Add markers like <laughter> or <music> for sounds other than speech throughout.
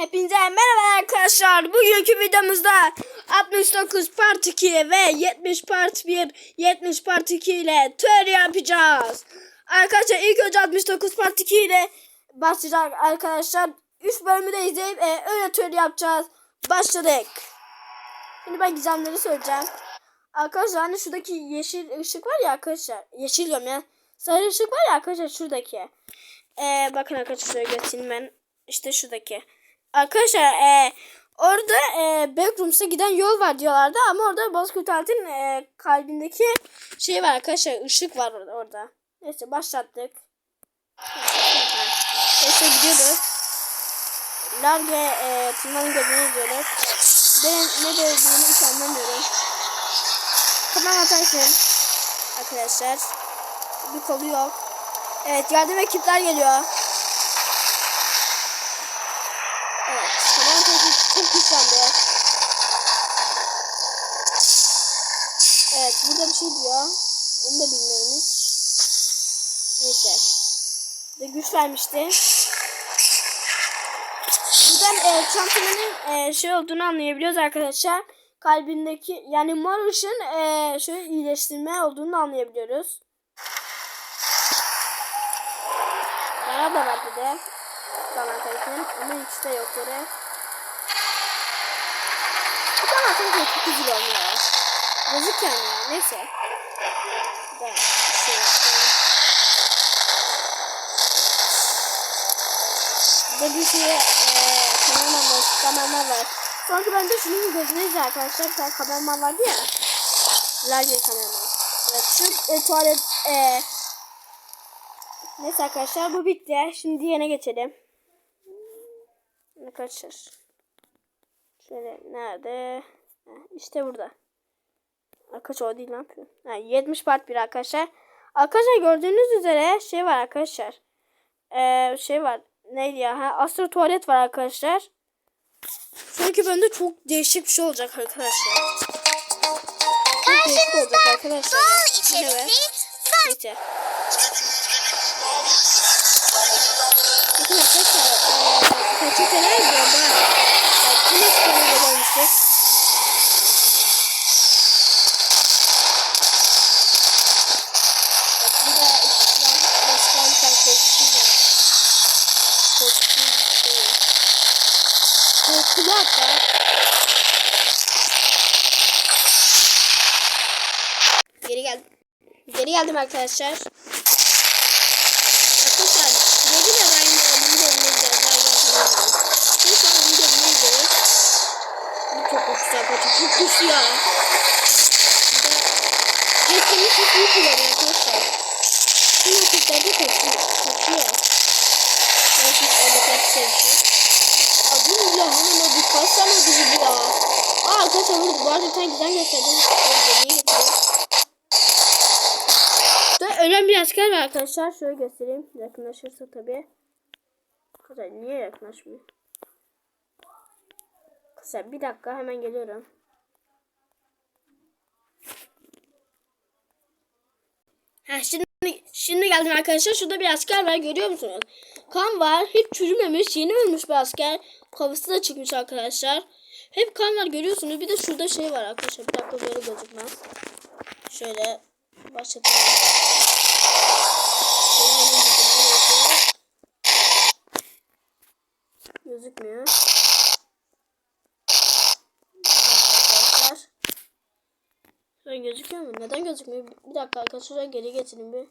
Hepinize merhaba arkadaşlar. Bugünkü videomuzda 69 part 2 ve 70 part 1, 70 part 2 ile tör yapacağız. Arkadaşlar ilk önce 69 part 2 ile başlayacak arkadaşlar. 3 bölümü de izleyip e, öyle tör yapacağız. Başladık. Şimdi ben gizemleri söyleyeceğim. Arkadaşlar hani şuradaki yeşil ışık var ya arkadaşlar. Yeşil diyorum ya. Sarı ışık var ya arkadaşlar şuradaki. Ee, bakın arkadaşlar göstereyim ben. İşte şuradaki. Arkadaşlar e, orada e, Backrooms'a giden yol var diyorlardı ama orada Bozkurt Altın e, kalbindeki şey var arkadaşlar ışık var orada. orada. Neyse başlattık. Neyse gidiyoruz. Lar ve e, Tırman'ın gözünü izliyoruz. Ben ne dediğini hiç anlamıyorum. Kapan atarsın. Arkadaşlar. Bir kolu yok. Evet yardım ekipler geliyor. Evet. Tamam çok, çok güçlendi. Evet burada bir şey diyor. Onu da bilmiyorum. Neyse. De güç vermişti. Buradan e, Championn'ın e, şey olduğunu anlayabiliyoruz arkadaşlar. Kalbindeki yani mor e, şöyle iyileştirme olduğunu anlayabiliyoruz. Bana da var bir de. Zaman kayıtının ama hiç de yok. Bu zaman kayıtının çok güzel olmuyor. Yazık yani ya. Neyse. Bir de şey yapayım. Bir eee kameraman var, kameraman var. Sonra ben de şunun gözüne izle arkadaşlar. Bir tane kameraman vardı ya. Large kameraman. Evet şu e, tuvalet eee Neyse arkadaşlar bu bitti. Şimdi diğerine geçelim. Arkadaşlar. Şöyle nerede? İşte burada. Arkadaşlar o değil ne yapıyor? Ha, 70 part 1 arkadaşlar. Arkadaşlar gördüğünüz üzere şey var arkadaşlar. Ee, şey var. Neydi ya? Ha, Astro tuvalet var arkadaşlar. Sonraki bölümde çok değişik bir şey olacak arkadaşlar. Çok değişik olacak arkadaşlar. Evet. Neyse. <laughs> Arkadaşlar peçeteler bomba. Yani bu nasıl kamera olmuştur? Bak bu da İslam Başkan Kankası var. Korkutu şey. Korkulu hatta. Geri geldim. Geri geldim arkadaşlar. Arkadaşlar dedi de ben bunu da izleyeceğiz. Ben yapamıyorum. Neyse bunu da izleyeceğiz. Bu çok güzel. Bu çok, çok güçlü ya. Bir de çok iyi kullanıyor arkadaşlar. Bu vakitlerde kaçıyor. Kaçıyor. Ben şimdi orada kaçacağım. Abi bu ya hemen o bir kaç tane ödülü bu ya. Aa arkadaşlar bu bu arada güzel gösterdim. Ölen bir asker var arkadaşlar. Şöyle göstereyim. Yakınlaşırsa tabii. Arkadaşlar niye yakınlaşmıyor? Arkadaşlar bir dakika hemen geliyorum. Ha şimdi şimdi geldim arkadaşlar. Şurada bir asker var görüyor musunuz? Kan var. Hiç çürümemiş. Yeni ölmüş bir asker. Kafası da çıkmış arkadaşlar. Hep kan var görüyorsunuz. Bir de şurada şey var arkadaşlar. Bir dakika böyle gözükmez. Şöyle başlatalım. Gözükmüyor. Arkadaşlar. Gözüküyor mu? Neden gözükmüyor? Bir dakika arkadaşlar geri getireyim bir.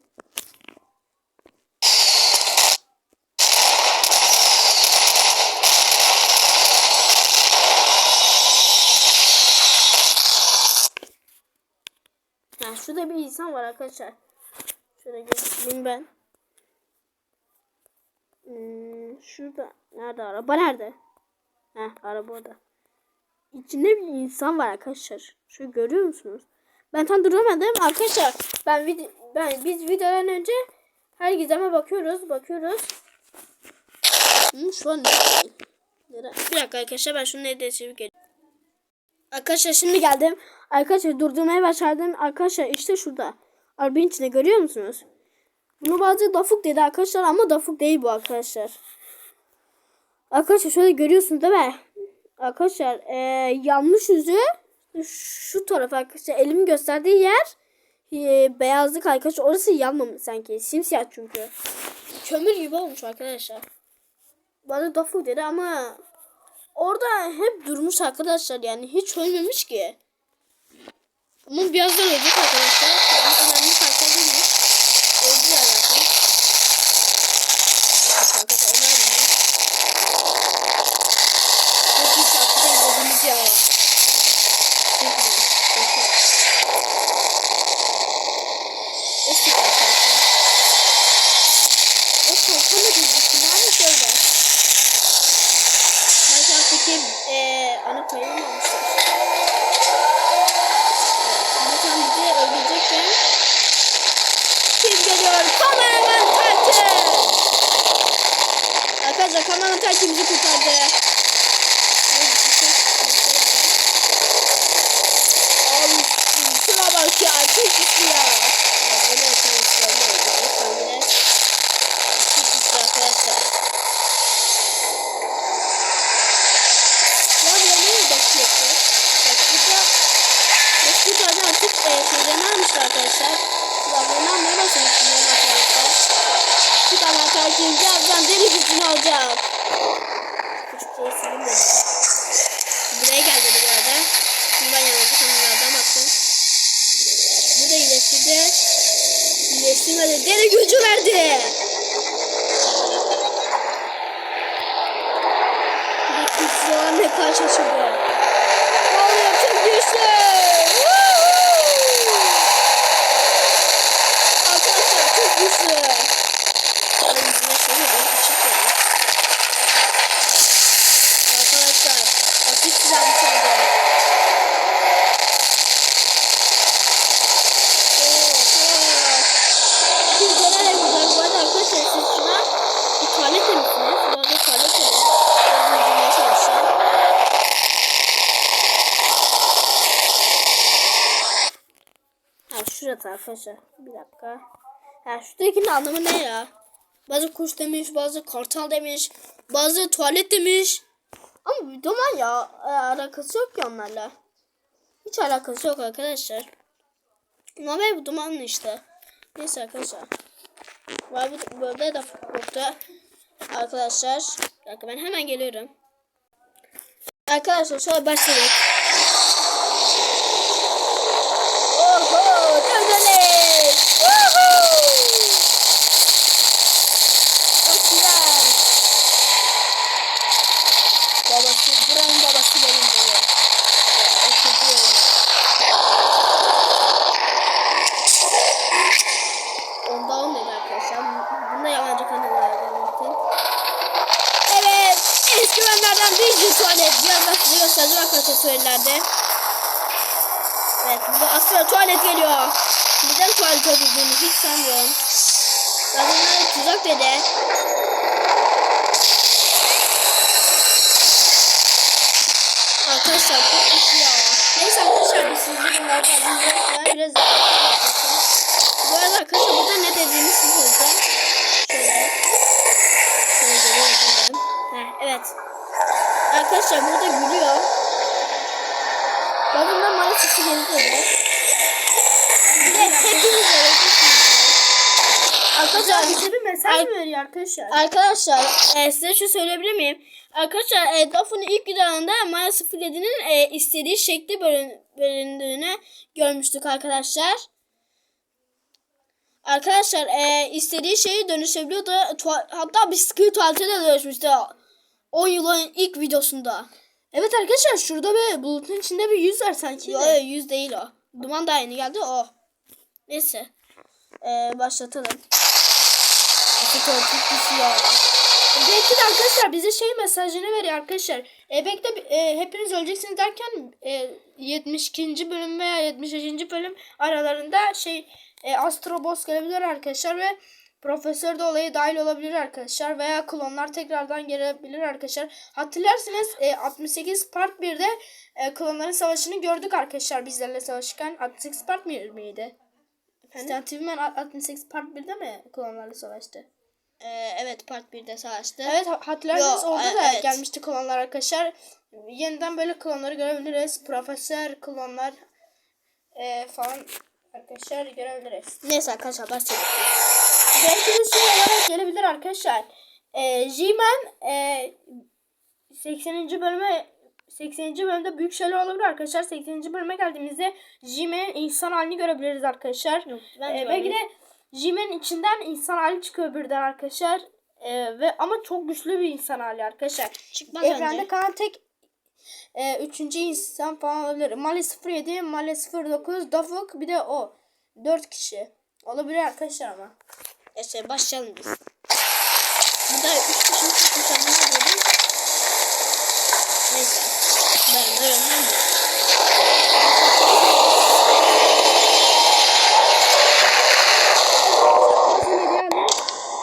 Ha, şurada bir insan var arkadaşlar. Şöyle göstereyim ben. Hmm, şurada. Nerede araba nerede? Heh araba orada. İçinde bir insan var arkadaşlar. Şöyle görüyor musunuz? Ben tam duramadım arkadaşlar. Ben video ben biz videodan önce her gizeme bakıyoruz, bakıyoruz. Hmm, şu an ne? Bir dakika arkadaşlar ben şunu ne değiştirip geliyorum. Arkadaşlar şimdi geldim. Arkadaşlar durdurmaya başardım. Arkadaşlar işte şurada. Arabanın içinde görüyor musunuz? Bunu bazı dafuk dedi arkadaşlar ama dafuk değil bu arkadaşlar. Arkadaşlar şöyle görüyorsunuz değil mi? Arkadaşlar e, yanmış yüzü şu taraf arkadaşlar elimin gösterdiği yer e, beyazlık arkadaşlar orası yanmamış sanki simsiyah çünkü. Kömür gibi olmuş arkadaşlar. Bana dofu dedi ama orada hep durmuş arkadaşlar yani hiç ölmemiş ki. Ama birazdan ölecek arkadaşlar. Yani önemli farklar değilmiş. Öldü yani arkadaşlar. Arkadaşlar önemli. Çok iyi şarkıda izlediniz ya. Çok iyi. Çok iyi. O süper şarkı. O şarkı mı diyeceksin? Hani şöyle. Minecraft'taki eee ana payını almışlar. Ama tam bizi öldürecekken kim geliyor? Kameraman Taytın! Arkadaşlar kameraman Taytın bizi kurtardı. Abi şuna bak ya çok güçlü ya. Ya böyle arkadaşlar ne oldu? Kendine çok güçlü arkadaşlar. Ya bu ne bakıyorsun? Bak burada Bak burada artık e, şeylerini almışlar arkadaşlar. Silahlarını almaya başlamışlar arkadaşlar. Silahlar tercih birazdan deli gücünü alacak. Küçük şey silin dedi. Buraya gel dedi bu arada. Şimdi ben yanıldı kameralardan baktım. Evet, bu da iyileştirdi. İyileştirmedi. Deli gücü verdi. Bir de güçlü olanla karşılaşıldı. Ne oluyor? Çok güçlü. Woohoo! Arkadaşlar çok güçlü. Ay, yüzüne şöyle bir ışık veriyor. Arkadaşlar hafif silah çaldı. Siz genel olarak bu arada arkadaşlar siz şuna bir tuvalet demişsiniz. Bu arada tuvalet demiş. Biraz uydurmaya çalışacağım. Ha şurası arkadaşlar. Bir dakika. Ha şuradakinin anlamı ne ya? Bazı kuş demiş, bazı kartal demiş, bazı tuvalet demiş. Ama bir duman ya. e, alakası yok ki onlarla. Hiç alakası yok arkadaşlar. Ama bu dumanlı işte. Neyse arkadaşlar. Var burada da burada arkadaşlar. Bir dakika ben hemen geliyorum. Arkadaşlar şöyle başladık. Güvenlerden bir tuvalet. Size göstereceğim arkadaşlar söylelerde. Evet burada aslında tuvalet geliyor. Neden tuvalet olduğunu hiç sanmıyorum. Onlara tuzak dedi. Arkadaşlar çok kötü ya. Neyse arkadaşlar biz sizin bunlardan biraz biraz Bu arada arkadaşlar burada ne dediğini siz söyleyeceğim. Şöyle. Şöyle. Evet. Arkadaşlar burada gülüyor. Ben maalesef yeni dedi. Bir de öğretmişsiniz. Arkadaşlar Bize bir mesaj mı veriyor arkadaşlar? Arkadaşlar e, size şu söyleyebilir miyim? Arkadaşlar e, Daphne'ın ilk videolarında Maya 07'nin e, istediği şekli bölün, bölündüğünü görmüştük arkadaşlar. Arkadaşlar e, istediği şeyi dönüşebiliyordu. Tuva- hatta bisiklet tuvalete de dönüşmüştü. 10 yılın ilk videosunda. Evet arkadaşlar şurada bir bulutun içinde bir yüz var sanki. Yok de. yüz değil o. Duman da yeni geldi o. Neyse. E, başlatalım. Çok güçlü ya. Belki de arkadaşlar bize şey mesajını veriyor arkadaşlar. E, belki de e, hepiniz öleceksiniz derken e, 72. bölüm veya 75. bölüm aralarında şey e, Astro Boss gelebilir arkadaşlar ve Profesör de olaya dahil olabilir arkadaşlar veya klonlar tekrardan gelebilir arkadaşlar. Hatırlarsınız e, 68 part 1'de e, klonların savaşını gördük arkadaşlar bizlerle savaşırken 68 part 1 miydi? Stan Tillman 68 part 1'de mi klonlarla savaştı? Ee, evet part 1'de savaştı. Evet ha- hatırlarsanız Yo, orada e- da evet. gelmişti klonlar arkadaşlar. Yeniden böyle klonları görebiliriz. Profesör klonlar e, falan arkadaşlar görebiliriz. Neyse arkadaşlar başlayalım. Belki de şey olarak gelebilir arkadaşlar. E, G-Man e, 80. bölüme 80. bölümde büyük şeyler olabilir arkadaşlar. 80. bölüme geldiğimizde G-Man'in insan halini görebiliriz arkadaşlar. bence E, belki de G-Man'in içinden insan hali çıkıyor birden arkadaşlar. E, ve ama çok güçlü bir insan hali arkadaşlar. Çıkmaz Evrende bence. kalan tek e, üçüncü insan falan olabilir. Mali 07, Mali 09, Dafuk bir de o. Dört kişi. Olabilir arkadaşlar ama. Neyse başlayalım biz. Burada 3 kişi ama ne dedim? Neyse. Ben de.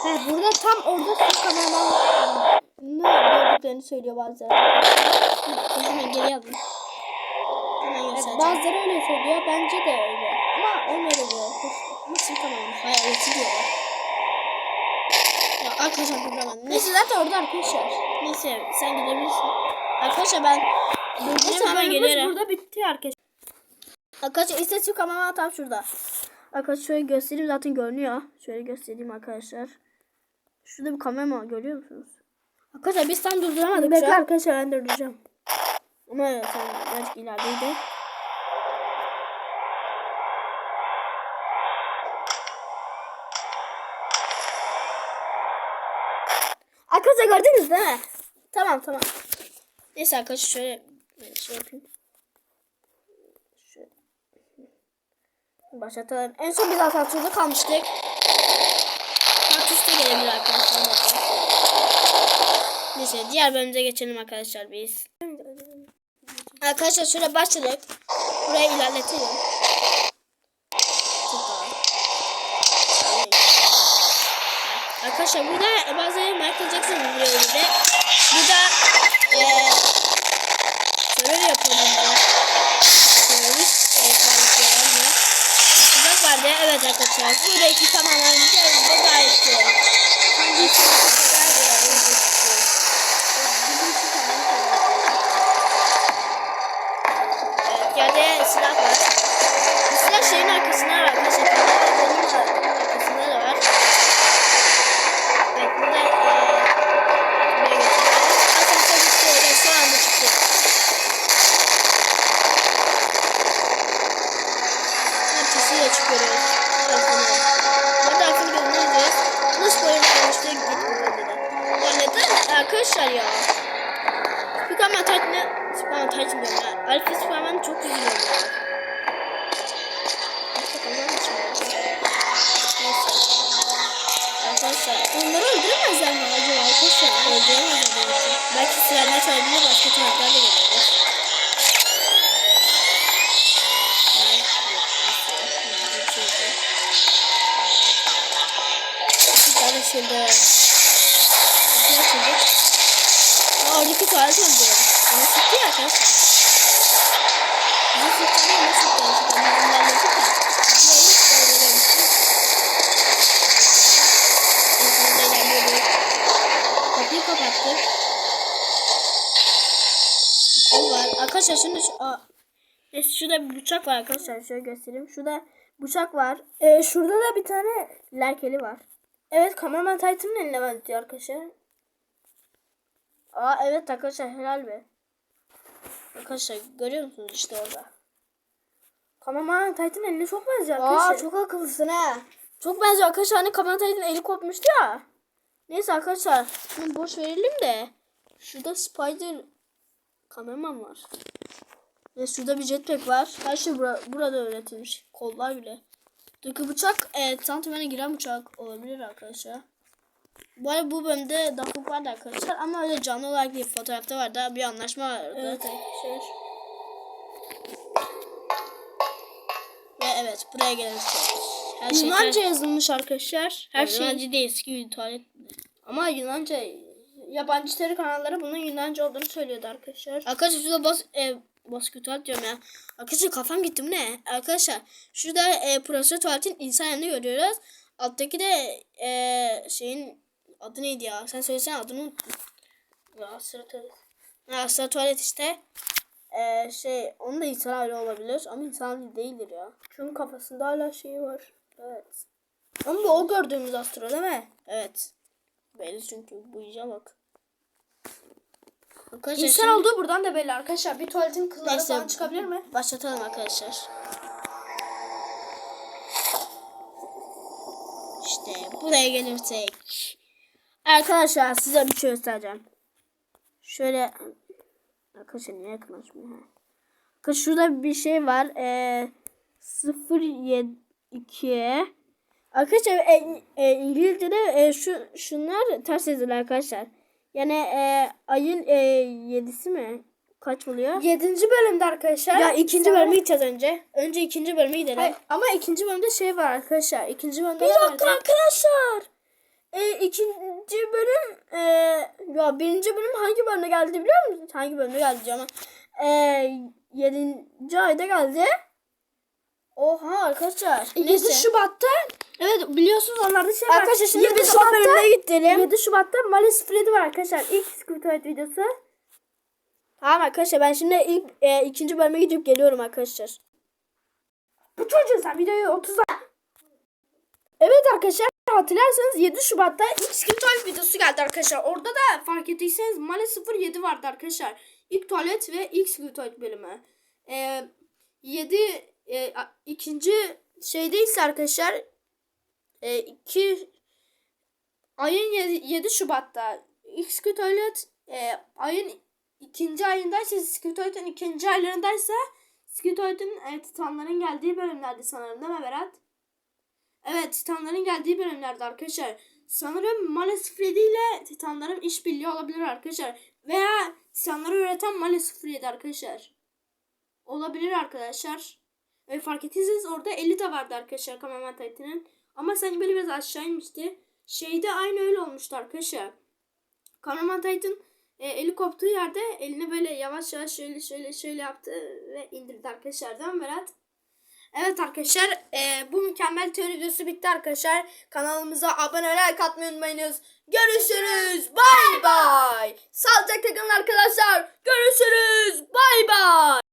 He, burada tam orada su ne gördüklerini söylüyor bazıları. Hemen geri aldım. Evet, bazıları öyle söylüyor. Bence de öyle. Ama olmadı diyor. Nasıl tamam? Hayaleti diyorlar. Arkadaşlar duramadım. Neyse, zaten orada arkadaşlar. neyse sen gidebilirsin. Arkadaşlar ben Neyse bölümümüz geliyorum. burada bitti arkadaşlar. Arkadaşlar istatistik kameraman tam şurada. Arkadaşlar şöyle göstereyim zaten görünüyor. Şöyle göstereyim arkadaşlar. Şurada bir kamera görüyor musunuz? Arkadaşlar biz tam durduramadık Bekle arkadaşlar ben durduracağım. Ama sen birazcık ilerideydi. Arkadaşlar gördünüz değil mi? Tamam tamam. Neyse arkadaşlar şöyle şey yapayım. Başlatalım. En son biz asansörde kalmıştık. Kaktüste gelebilir arkadaşlar. Neyse diğer bölümümüze geçelim arkadaşlar biz. Arkadaşlar şöyle başladık. Buraya ilerletelim. Çok daha. Arkadaşlar burada bazıları Michael Jackson bir de. Burada eee saldırılar mı? Tuzak vardı. Evet arkadaşlar. Burada iki tamamen güzel ve gayet iyi. Arkadaşlar onları öldüremezler mi acaba arkadaşlar? Öldüremezler belki. Belki silahlar çalabilir başka taraflar da gelebilir. Kapıyı açıldı. Aa, oradaki tuvalet öldü. Onu sıktı ya arkadaşlar. Bizi sıktı ama sıktı. Sıktı. Biz ilerledik ya. Diğeri öldüremiştik. Evet, orada ilerliyoruz. Kapıyı kapattık. Kapı var. Arkadaşlar şimdi şu... Aa. Neyse şurada bir bıçak var arkadaşlar. Şöyle göstereyim. Şurada bıçak var. Ee, şurada da bir tane Lerkeli var. evet kameraman Titan'ın eline benziyor arkadaşlar. Aa evet arkadaşlar helal be. Arkadaşlar görüyor musunuz işte orada. Kameraman Titan'ın eline çok benziyor Aa arkadaşlar. çok akıllısın ha. Çok benziyor arkadaşlar. Hani Kamatay'ın eli kopmuştu ya. Neyse arkadaşlar. Bunu boş verelim de. Şurada Spider kameraman var. Ve şurada bir jetpack var. Her şey bura- burada öğretilmiş. Kollar bile. Buradaki bıçak e, santimene giren bıçak olabilir arkadaşlar. Bu arada bu bölümde Dafuk vardı arkadaşlar ama öyle canlı olarak değil fotoğrafta vardı bir anlaşma vardı. Evet arkadaşlar. Ve evet buraya gelelim. Her şey Yunanca yazılmış arkadaşlar. Her şey. Yunanca değil eski bir tuvalet. Ama Yunanca yabancı seri kanalları bunun Yunanca olduğunu söylüyordu arkadaşlar. Arkadaşlar şurada bas, e, baskı tuvalet diyorum ya. Arkadaşlar kafam gitti bu ne? Arkadaşlar şurada e, profesör tuvaletin insan yanını görüyoruz. Alttaki de e, şeyin Adı neydi ya? Sen söylesene adını unuttum. Ya sıra tuvalet. Sıra tuvalet işte. Ee, şey onun da insan hali olabilir ama insan değildir ya. Çünkü kafasında hala şey var. Evet. Ama bu o gördüğümüz astro değil mi? Evet. Belli çünkü bu iyice bak. Arkadaşlar İnsan şimdi- olduğu buradan da belli arkadaşlar. Bir tuvaletin kılları Neyse, falan çıkabilir mi? Başlatalım arkadaşlar. İşte buraya gelirsek. Arkadaşlar size bir şey göstereceğim. Şöyle arkadaşlar niye yakınlaşmıyor? Ha. Arkadaşlar şurada bir şey var. Ee, 072 Arkadaşlar e, e, İngilizce'de e, şu şunlar ters yazılı arkadaşlar. Yani e, ayın e, 7'si mi? Kaç oluyor? Yedinci bölümde arkadaşlar. Ya ikinci bölüme gideceğiz önce. Önce ikinci bölüme gidelim. Hayır, ama ikinci bölümde şey var arkadaşlar. İkinci bölümde Bir ne dakika vardı? arkadaşlar. E, ikinci bölüm e, ya birinci bölüm hangi bölümde geldi biliyor musunuz? Hangi bölümde geldi canım? E, yedinci ayda geldi. Oha arkadaşlar. 7 Neyse. Şubat'ta evet biliyorsunuz onlarda şey var. Arkadaşlar şimdi 7 biz o bölümde gidelim. 7 Şubat'ta Malice Freddy var arkadaşlar. İlk Squid videosu. Tamam arkadaşlar ben şimdi ilk e, ikinci bölüme gidip geliyorum arkadaşlar. Bu çocuğun sen videoyu 30'a. Evet arkadaşlar hatırlarsanız 7 Şubat'ta ilk Squid videosu geldi arkadaşlar. Orada da fark ettiyseniz Malice 07 vardı arkadaşlar. İlk tuvalet ve ilk Squid bölümü. Ee, 7 e, ikinci şeydeyse arkadaşlar e, 2 ayın 7, 7 Şubat'ta Tuvalet e, ayın ikinci ayındaysa Tuvalet'in ikinci aylarındaysa Tuvalet'in e, Titanların geldiği bölümlerdi sanırım değil mi Berat? Evet Titanların geldiği bölümlerde arkadaşlar. Sanırım Malice Freddy ile Titanların işbirliği olabilir arkadaşlar. Veya Titanları üreten Malice Freddy arkadaşlar. Olabilir arkadaşlar. Ve fark ettiyseniz orada 50 de vardı arkadaşlar Kameraman Titan'ın. Ama sanki böyle biraz aşağı inmişti. Şeyde aynı öyle olmuştu arkadaşlar. Kameraman Titan e, eli koptuğu yerde elini böyle yavaş yavaş şöyle şöyle şöyle yaptı ve indirdi arkadaşlar değil mi Berat? Evet arkadaşlar e, bu mükemmel teori videosu bitti arkadaşlar. Kanalımıza abone like atmayı unutmayınız. Görüşürüz. Bay bay. Sağlıcakla kalın arkadaşlar. Görüşürüz. Bay bay.